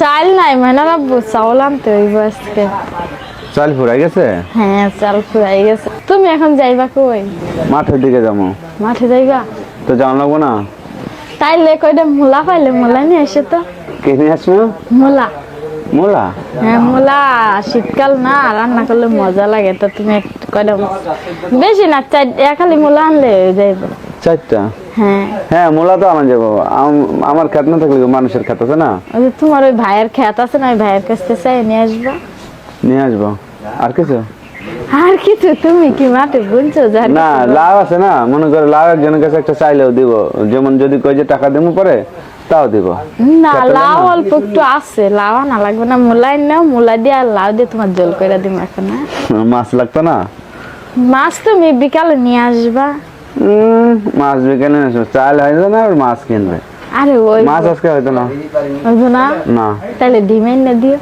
চাল নাই মানে বাবু চাউল আনতে হইব আজকে। চাল ফুরাই গেছে? হ্যাঁ চাল ফুরাই গেছে। তুমি এখন যাইবা কই? মাঠের দিকে যাব মাঠে যাইবা? তো যাওয়া লাগবো না? তাইলে কয়টা মূলা পাইলে মূলা নিয়ে এসে তো। কে কিনে আসব? মূলা। মোলা? হ্যাঁ মূলা। শীতকাল না রান্না করলে মজা লাগে তো তুমি একটু কয়টা বেশি না চাই এক খালি মূলা আনলে যাইব। চারটা? হ্যাঁ। হ্যাঁ মোলা তো আনা যাব। আম- আমার খেত না থাকলে মানুষের খেত আছে না? তোমার ওই ভাইয়ের খেত আছে না ওই ভাইয়ের কাছ থেকে চাই নিয়ে আসবা। নিয়ে আসব। আর কিছু? আর কিছু? তুমি কি মাঠে বুনছো জানি না লাভ আছে না? মনে করে লাভ একজনের কাছে একটা চাইলেও দিব। যেমন যদি কই যে টাকা দেবো পরে তাও দিব। না লাউ অল্প একটু আছে। লাউ না লাগবে না। মূলাই নাও মূলা দিয়ে আর লাউ দিয়ে তোমার জল করে দিব এখন হ্যাঁ? মাছ লাগতো না? মাছ তুমি বিকালে নিয়ে আসবা। মাছ বিকেলে নিয়ে চাল হয় না আর মাছ কিনবে? আরে ওই মাছ আজকে হয়তো না। হয়তো না? না। তাহলে ডিমেন্ড না দিও।